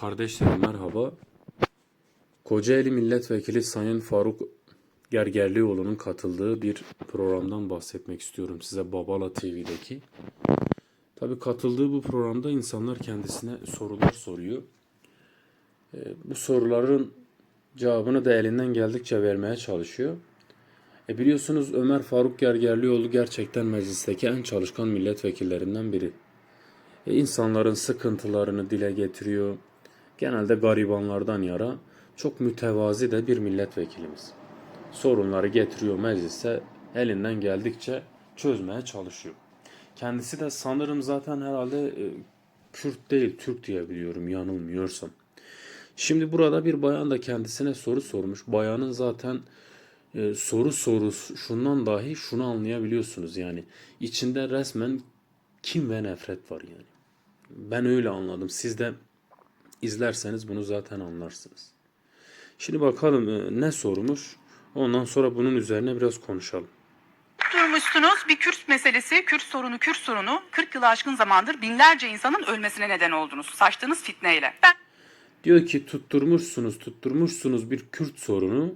Kardeşlerim merhaba. Kocaeli Milletvekili Sayın Faruk Gergerlioğlu'nun katıldığı bir programdan bahsetmek istiyorum size Babala TV'deki. Tabii katıldığı bu programda insanlar kendisine sorular soruyor. Ee, bu soruların cevabını da elinden geldikçe vermeye çalışıyor. E biliyorsunuz Ömer Faruk Gergerlioğlu gerçekten meclisteki en çalışkan milletvekillerinden biri. E, insanların sıkıntılarını dile getiriyor. Genelde garibanlardan yara çok mütevazi de bir milletvekilimiz. Sorunları getiriyor meclise elinden geldikçe çözmeye çalışıyor. Kendisi de sanırım zaten herhalde e, Kürt değil Türk diye biliyorum yanılmıyorsam. Şimdi burada bir bayan da kendisine soru sormuş. Bayanın zaten e, soru sorusu şundan dahi şunu anlayabiliyorsunuz yani. içinde resmen kim ve nefret var yani. Ben öyle anladım. Siz de izlerseniz bunu zaten anlarsınız. Şimdi bakalım e, ne sormuş. Ondan sonra bunun üzerine biraz konuşalım. Durmuşsunuz bir Kürt meselesi, Kürt sorunu, Kürt sorunu 40 yılı aşkın zamandır binlerce insanın ölmesine neden oldunuz. Saçtığınız fitneyle. Ben Diyor ki tutturmuşsunuz, tutturmuşsunuz bir Kürt sorunu.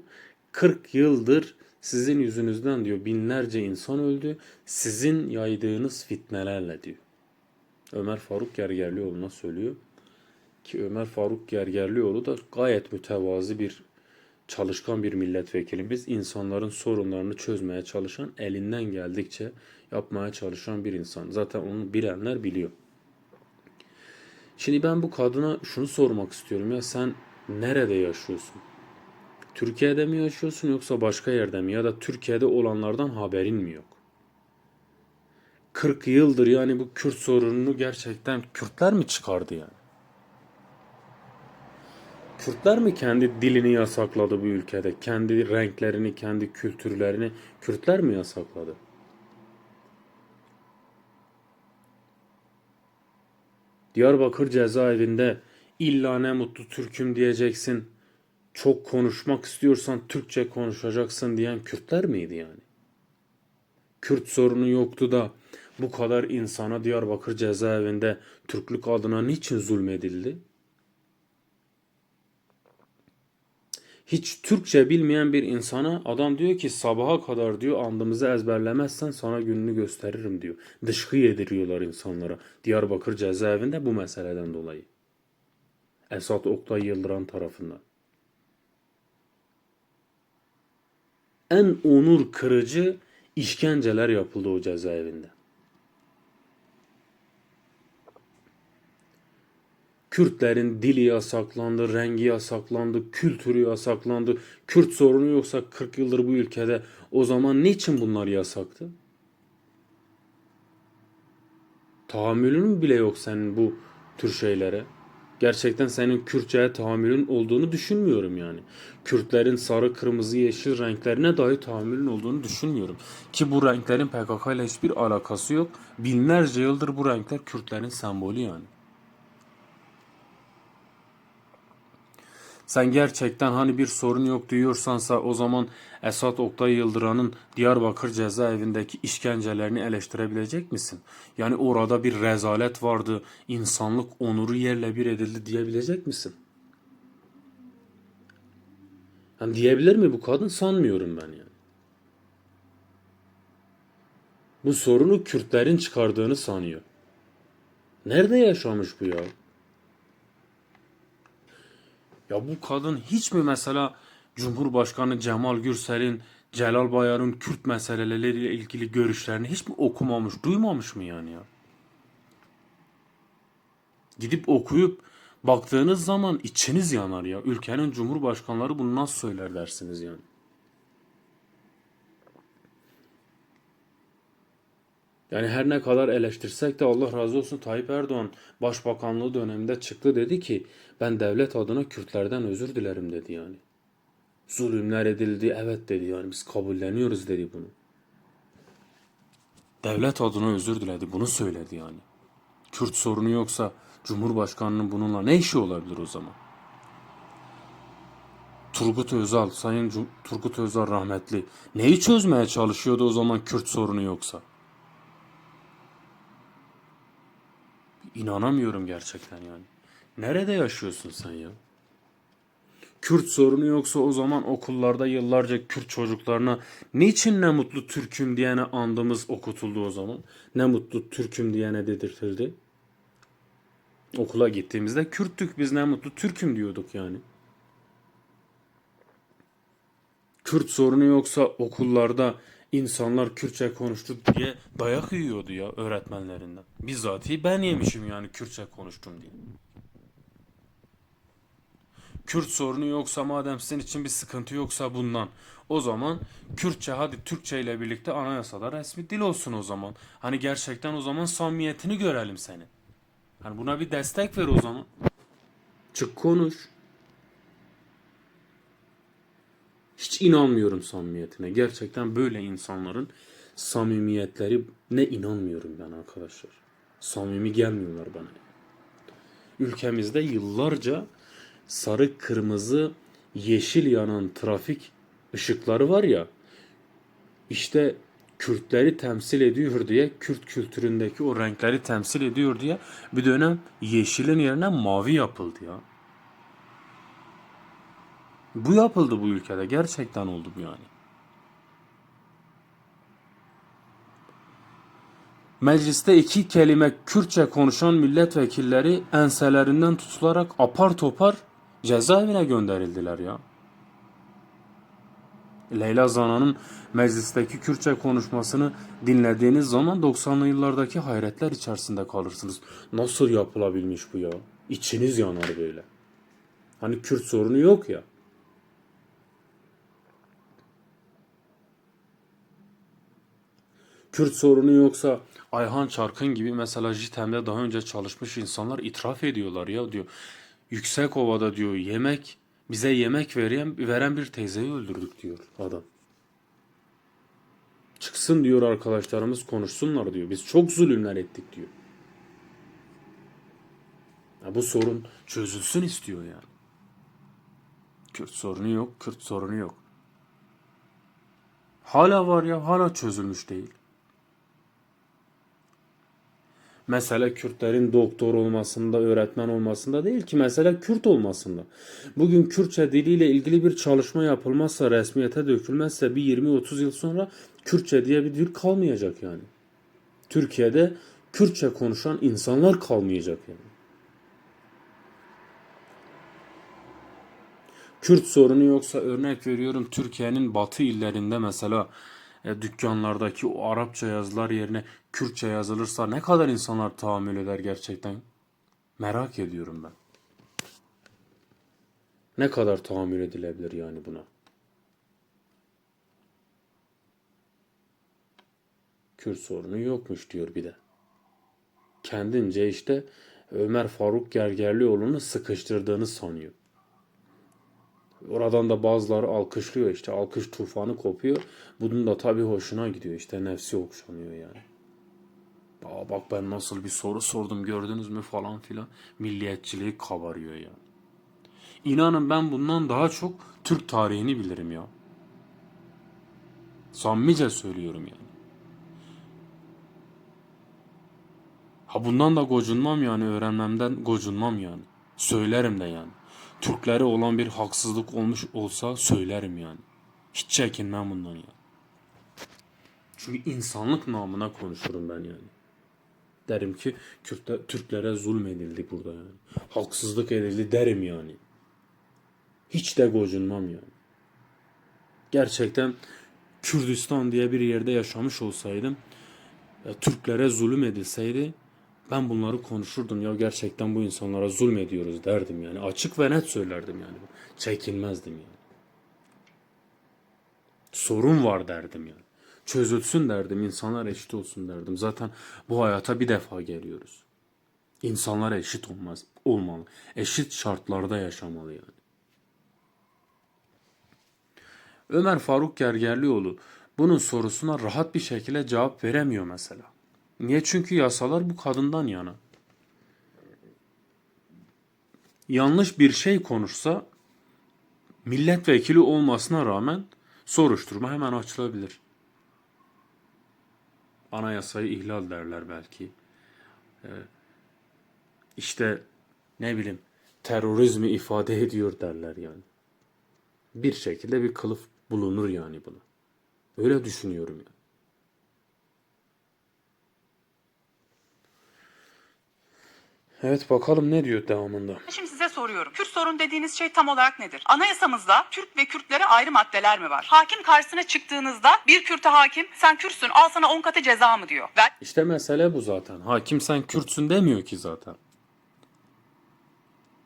40 yıldır sizin yüzünüzden diyor binlerce insan öldü. Sizin yaydığınız fitnelerle diyor. Ömer Faruk Gergerlioğlu'na söylüyor. Ki Ömer Faruk Gergerlioğlu da gayet mütevazi bir çalışkan bir milletvekilimiz. insanların sorunlarını çözmeye çalışan, elinden geldikçe yapmaya çalışan bir insan. Zaten onu bilenler biliyor. Şimdi ben bu kadına şunu sormak istiyorum ya sen nerede yaşıyorsun? Türkiye'de mi yaşıyorsun yoksa başka yerde mi? Ya da Türkiye'de olanlardan haberin mi yok? 40 yıldır yani bu Kürt sorununu gerçekten Kürtler mi çıkardı yani? Kürtler mi kendi dilini yasakladı bu ülkede? Kendi renklerini, kendi kültürlerini Kürtler mi yasakladı? Diyarbakır cezaevinde illa ne mutlu Türk'üm diyeceksin. Çok konuşmak istiyorsan Türkçe konuşacaksın diyen Kürtler miydi yani? Kürt sorunu yoktu da bu kadar insana Diyarbakır cezaevinde Türklük adına niçin zulmedildi? Hiç Türkçe bilmeyen bir insana adam diyor ki sabaha kadar diyor andımızı ezberlemezsen sana gününü gösteririm diyor. Dışkı yediriyorlar insanlara Diyarbakır cezaevinde bu meseleden dolayı. Esat Oktay Yıldıran tarafından. En onur kırıcı işkenceler yapıldı o cezaevinde. Kürtlerin dili yasaklandı, rengi yasaklandı, kültürü yasaklandı. Kürt sorunu yoksa 40 yıldır bu ülkede o zaman niçin bunlar yasaktı? Tahammülün bile yok senin bu tür şeylere. Gerçekten senin Kürtçe'ye tahammülün olduğunu düşünmüyorum yani. Kürtlerin sarı, kırmızı, yeşil renklerine dahi tahammülün olduğunu düşünmüyorum. Ki bu renklerin PKK ile hiçbir alakası yok. Binlerce yıldır bu renkler Kürtlerin sembolü yani. Sen gerçekten hani bir sorun yok diyorsansa o zaman Esat Oktay Yıldıran'ın Diyarbakır cezaevindeki işkencelerini eleştirebilecek misin? Yani orada bir rezalet vardı, insanlık onuru yerle bir edildi diyebilecek misin? Yani diyebilir mi bu kadın? Sanmıyorum ben yani. Bu sorunu Kürtlerin çıkardığını sanıyor. Nerede yaşamış bu ya? Ya bu kadın hiç mi mesela Cumhurbaşkanı Cemal Gürsel'in, Celal Bayar'ın Kürt meseleleriyle ilgili görüşlerini hiç mi okumamış, duymamış mı yani ya? Gidip okuyup baktığınız zaman içiniz yanar ya. Ülkenin cumhurbaşkanları bunu nasıl söyler dersiniz yani. Yani her ne kadar eleştirsek de Allah razı olsun Tayyip Erdoğan başbakanlığı döneminde çıktı dedi ki ben devlet adına Kürtlerden özür dilerim dedi yani. Zulümler edildi evet dedi yani biz kabulleniyoruz dedi bunu. Devlet adına özür diledi bunu söyledi yani. Kürt sorunu yoksa Cumhurbaşkanının bununla ne işi olabilir o zaman? Turgut Özal, Sayın Turgut Özal rahmetli neyi çözmeye çalışıyordu o zaman Kürt sorunu yoksa? İnanamıyorum gerçekten yani. Nerede yaşıyorsun sen ya? Kürt sorunu yoksa o zaman okullarda yıllarca Kürt çocuklarına niçin ne mutlu Türk'üm diyene andımız okutuldu o zaman? Ne mutlu Türk'üm diyene dedirtildi. Okula gittiğimizde Kürttük biz ne mutlu Türk'üm diyorduk yani. Kürt sorunu yoksa okullarda insanlar Kürtçe konuştu diye dayak yiyordu ya öğretmenlerinden. Bizzatihi ben yemişim yani Kürtçe konuştum diye. Kürt sorunu yoksa madem sizin için bir sıkıntı yoksa bundan. O zaman Kürtçe hadi Türkçe ile birlikte anayasada resmi dil olsun o zaman. Hani gerçekten o zaman samimiyetini görelim senin. Hani buna bir destek ver o zaman. Çık konuş. Hiç inanmıyorum samimiyetine. Gerçekten böyle insanların samimiyetleri ne inanmıyorum ben arkadaşlar. Samimi gelmiyorlar bana. Ülkemizde yıllarca sarı, kırmızı, yeşil yanan trafik ışıkları var ya. İşte Kürtleri temsil ediyor diye, Kürt kültüründeki o renkleri temsil ediyor diye bir dönem yeşilin yerine mavi yapıldı ya. Bu yapıldı bu ülkede. Gerçekten oldu bu yani. Mecliste iki kelime Kürtçe konuşan milletvekilleri enselerinden tutularak apar topar cezaevine gönderildiler ya. Leyla Zana'nın meclisteki Kürtçe konuşmasını dinlediğiniz zaman 90'lı yıllardaki hayretler içerisinde kalırsınız. Nasıl yapılabilmiş bu ya? İçiniz yanar böyle. Hani Kürt sorunu yok ya. Kürt sorunu yoksa Ayhan Çarkın gibi mesela JITEM'de daha önce çalışmış insanlar itiraf ediyorlar ya diyor. Yüksekova'da diyor yemek bize yemek veren, veren bir teyzeyi öldürdük diyor adam. Çıksın diyor arkadaşlarımız konuşsunlar diyor. Biz çok zulümler ettik diyor. Ya bu sorun çözülsün istiyor yani. Kürt sorunu yok, Kürt sorunu yok. Hala var ya, hala çözülmüş değil. Mesele Kürtlerin doktor olmasında, öğretmen olmasında değil ki mesele Kürt olmasında. Bugün Kürtçe diliyle ilgili bir çalışma yapılmazsa, resmiyete dökülmezse bir 20-30 yıl sonra Kürtçe diye bir dil kalmayacak yani. Türkiye'de Kürtçe konuşan insanlar kalmayacak yani. Kürt sorunu yoksa örnek veriyorum Türkiye'nin batı illerinde mesela e, dükkanlardaki o Arapça yazılar yerine Kürtçe yazılırsa ne kadar insanlar tahammül eder gerçekten? Merak ediyorum ben. Ne kadar tahammül edilebilir yani buna? Kürt sorunu yokmuş diyor bir de. Kendince işte Ömer Faruk Gergerlioğlu'nu sıkıştırdığını sanıyor. Oradan da bazıları alkışlıyor işte alkış tufanı kopuyor. Bunun da tabii hoşuna gidiyor işte nefsi okşanıyor yani. Aa bak ben nasıl bir soru sordum gördünüz mü falan filan. Milliyetçiliği kabarıyor ya. İnanın ben bundan daha çok Türk tarihini bilirim ya. Samimice söylüyorum yani. Ha bundan da gocunmam yani öğrenmemden gocunmam yani. Söylerim de yani. Türklere olan bir haksızlık olmuş olsa söylerim yani. Hiç çekinmem bundan ya. Çünkü insanlık namına konuşurum ben yani. Derim ki Kürtler, Türklere zulmedildi burada yani. Haksızlık edildi derim yani. Hiç de gocunmam yani. Gerçekten Kürdistan diye bir yerde yaşamış olsaydım, e, Türklere zulüm edilseydi ben bunları konuşurdum ya gerçekten bu insanlara zulmediyoruz derdim yani. Açık ve net söylerdim yani. Çekinmezdim yani. Sorun var derdim yani. Çözülsün derdim. insanlar eşit olsun derdim. Zaten bu hayata bir defa geliyoruz. İnsanlar eşit olmaz, olmalı. Eşit şartlarda yaşamalı yani. Ömer Faruk Gergerlioğlu bunun sorusuna rahat bir şekilde cevap veremiyor mesela. Niye? Çünkü yasalar bu kadından yana. Yanlış bir şey konuşsa milletvekili olmasına rağmen soruşturma hemen açılabilir. Anayasayı ihlal derler belki. Ee, işte ne bileyim terörizmi ifade ediyor derler yani. Bir şekilde bir kılıf bulunur yani buna. Öyle düşünüyorum yani. Evet bakalım ne diyor devamında. Şimdi size soruyorum. Kürt sorun dediğiniz şey tam olarak nedir? Anayasamızda Türk ve Kürtlere ayrı maddeler mi var? Hakim karşısına çıktığınızda bir Kürt'e hakim sen Kürtsün al sana 10 katı ceza mı diyor. Ver İşte mesele bu zaten. Hakim sen Kürtsün demiyor ki zaten.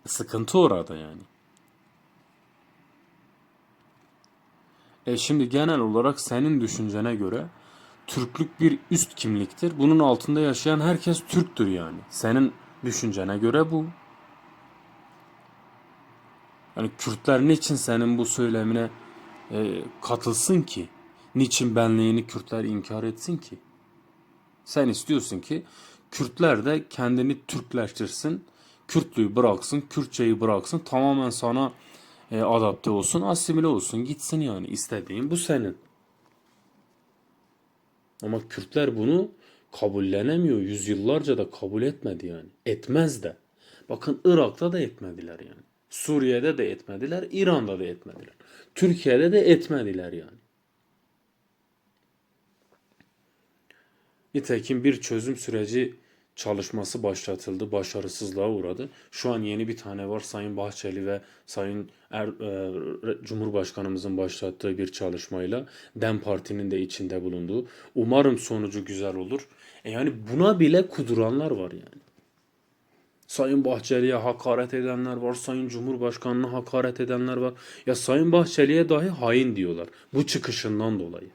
Sıkıntı orada yani. E şimdi genel olarak senin düşüncene göre Türklük bir üst kimliktir. Bunun altında yaşayan herkes Türktür yani. Senin düşüncene göre bu. Yani Kürtler niçin senin bu söylemine e, katılsın ki? Niçin benliğini Kürtler inkar etsin ki? Sen istiyorsun ki Kürtler de kendini Türkleştirsin, Kürtlüğü bıraksın, Kürtçeyi bıraksın, tamamen sana e, adapte olsun, asimile olsun, gitsin yani istediğin bu senin. Ama Kürtler bunu kabullenemiyor. Yüzyıllarca da kabul etmedi yani. Etmez de. Bakın Irak'ta da etmediler yani. Suriye'de de etmediler, İran'da da etmediler. Türkiye'de de etmediler yani. Nitekim bir çözüm süreci çalışması başlatıldı, başarısızlığa uğradı. Şu an yeni bir tane var Sayın Bahçeli ve Sayın er, e, Cumhurbaşkanımızın başlattığı bir çalışmayla DEM Parti'nin de içinde bulunduğu. Umarım sonucu güzel olur. E yani buna bile kuduranlar var yani. Sayın Bahçeli'ye hakaret edenler var, Sayın Cumhurbaşkanı'na hakaret edenler var. Ya Sayın Bahçeli'ye dahi hain diyorlar. Bu çıkışından dolayı.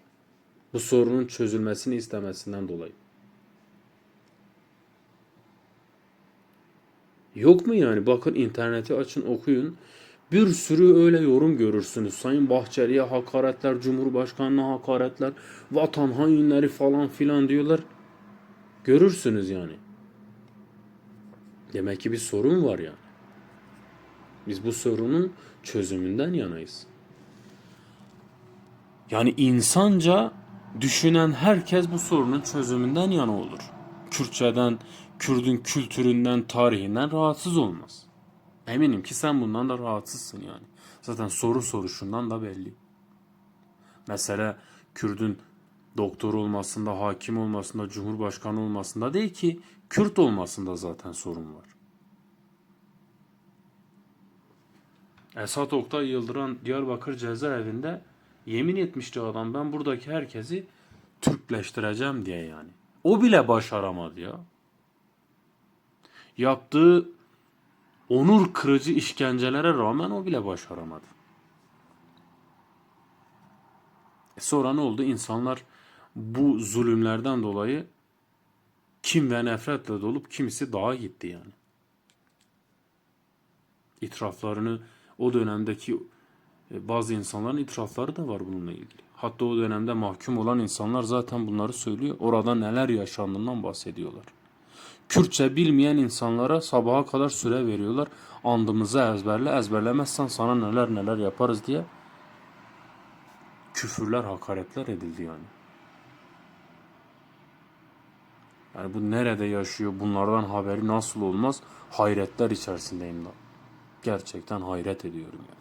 Bu sorunun çözülmesini istemesinden dolayı. Yok mu yani? Bakın interneti açın okuyun. Bir sürü öyle yorum görürsünüz. Sayın Bahçeli'ye hakaretler, Cumhurbaşkanı'na hakaretler, vatan hainleri falan filan diyorlar. Görürsünüz yani. Demek ki bir sorun var yani. Biz bu sorunun çözümünden yanayız. Yani insanca düşünen herkes bu sorunun çözümünden yana olur. Kürtçeden, Kürdün kültüründen, tarihinden rahatsız olmaz. Eminim ki sen bundan da rahatsızsın yani. Zaten soru soruşundan da belli. Mesela Kürdün doktor olmasında, hakim olmasında, cumhurbaşkanı olmasında değil ki Kürt olmasında zaten sorun var. Esat Oktay Yıldıran Diyarbakır cezaevinde yemin etmişti adam ben buradaki herkesi Türkleştireceğim diye yani. O bile başaramadı ya. Yaptığı onur kırıcı işkencelere rağmen o bile başaramadı. E sonra ne oldu? İnsanlar bu zulümlerden dolayı kim ve nefretle dolup kimisi dağa gitti yani. İtiraflarını o dönemdeki e, bazı insanların itirafları da var bununla ilgili. Hatta o dönemde mahkum olan insanlar zaten bunları söylüyor. Orada neler yaşandığından bahsediyorlar. Kürtçe bilmeyen insanlara sabaha kadar süre veriyorlar. Andımızı ezberle, ezberlemezsen sana neler neler yaparız diye küfürler, hakaretler edildi yani. Yani bu nerede yaşıyor, bunlardan haberi nasıl olmaz? Hayretler içerisindeyim da. Gerçekten hayret ediyorum yani.